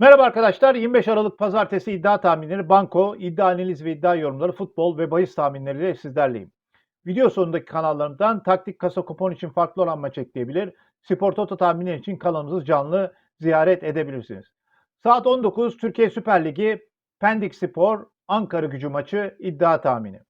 Merhaba arkadaşlar. 25 Aralık Pazartesi iddia tahminleri, banko, iddia analiz ve iddia yorumları, futbol ve bahis tahminleriyle sizlerleyim. Video sonundaki kanallarımdan taktik kasa kupon için farklı olan maç ekleyebilir, spor toto tahminleri için kanalımızı canlı ziyaret edebilirsiniz. Saat 19 Türkiye Süper Ligi Pendik Spor Ankara gücü maçı iddia tahmini.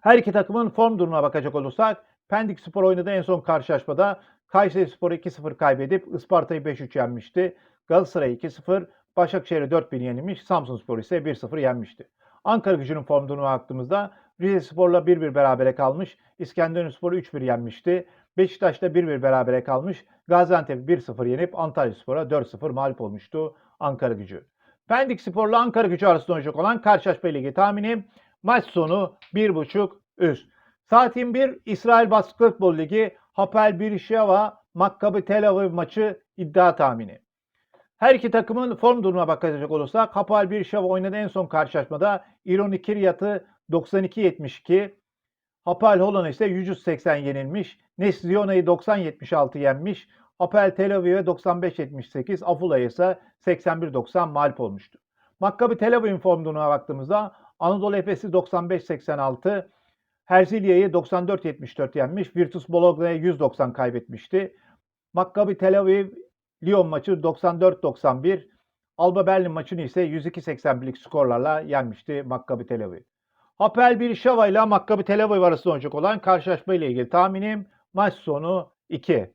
Her iki takımın form durumuna bakacak olursak Pendik Spor oynadığı en son karşılaşmada Kayseri Spor'u 2-0 kaybedip Isparta'yı 5-3 yenmişti. Galatasaray 2-0, Başakşehir'e 4-1 yenilmiş, Samsunspor ise 1-0 yenmişti. Ankara gücünün form durumuna baktığımızda Rize Spor'la 1-1 berabere kalmış, İskenderunspor'u 3-1 yenmişti. Beşiktaş'ta 1-1 berabere kalmış, Gaziantep 1-0 yenip Antalya Spor'a 4-0 mağlup olmuştu Ankara gücü. Pendik Spor'la Ankara gücü arasında oynayacak olan karşılaşma ligi tahminim maç sonu 1.5 üst. Saat 21 İsrail Basketbol Ligi Hapoel Beersheva Maccabi Tel Aviv maçı iddia tahmini. Her iki takımın form durumuna bakacak olursak Hapoel Beersheva oynadığı en son karşılaşmada İroni Kiryat'ı 92-72, Hapoel Holon'a ise 180 yenilmiş, Nesriona'yı 90-76 yenmiş, Hapoel Tel Aviv'e 95-78, Afula'ya ise 81-90 mağlup olmuştu. Maccabi Tel Aviv'in form durumuna baktığımızda Anadolu Efes'i 95-86, Herzilya'yı 94-74 yenmiş, Virtus Bologna'ya 190 kaybetmişti. Maccabi Tel Aviv Lyon maçı 94-91, Alba Berlin maçını ise 102-81'lik skorlarla yenmişti Maccabi Tel Aviv. Hapoel Beersheva ile Maccabi Tel Aviv arasında oynayacak olan karşılaşma ile ilgili tahminim maç sonu 2.